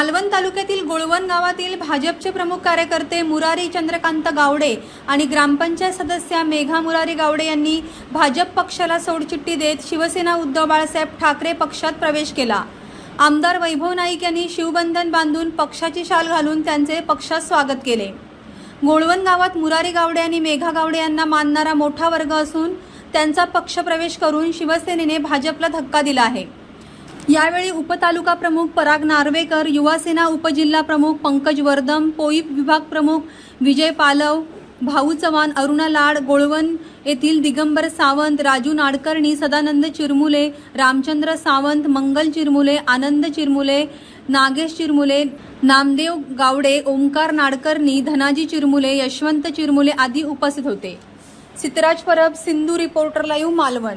मालवण तालुक्यातील गुळवण गावातील भाजपचे प्रमुख कार्यकर्ते मुरारी चंद्रकांत गावडे आणि ग्रामपंचायत सदस्या मेघा मुरारी गावडे यांनी भाजप पक्षाला सोडचिठ्ठी देत शिवसेना उद्धव बाळासाहेब ठाकरे पक्षात प्रवेश केला. आमदार वैभव नाईक यांनी शिवबंधन बांधून पक्षाची शाल घालून त्यांचे पक्षात स्वागत केले. गोळवण गावात मुरारी गावडे आणि मेघा गावडे यांना मानणारा मोठा वर्ग असून त्यांचा पक्षप्रवेश करून शिवसेनेने भाजपला धक्का दिला आहे. यावेळी उपतालुका प्रमुख पराग नार्वेकर युवासेना उपजिल्हा प्रमुख पंकज वर्दम पोईप विभाग प्रमुख विजय पालव भाऊ चव्हाण अरुणा लाड गोळवण येथील दिगंबर सावंत राजू नाडकर्णी सदानंद चिरमुले रामचंद्र सावंत मंगल चिरमुले आनंद चिरमुले नागेश चिरमुले नामदेव गावडे ओंकार नाडकर्णी धनाजी चिरमुले यशवंत चिरमुले आदी उपस्थित होते. Sitraj Parab Sindhu reporter live Malvan.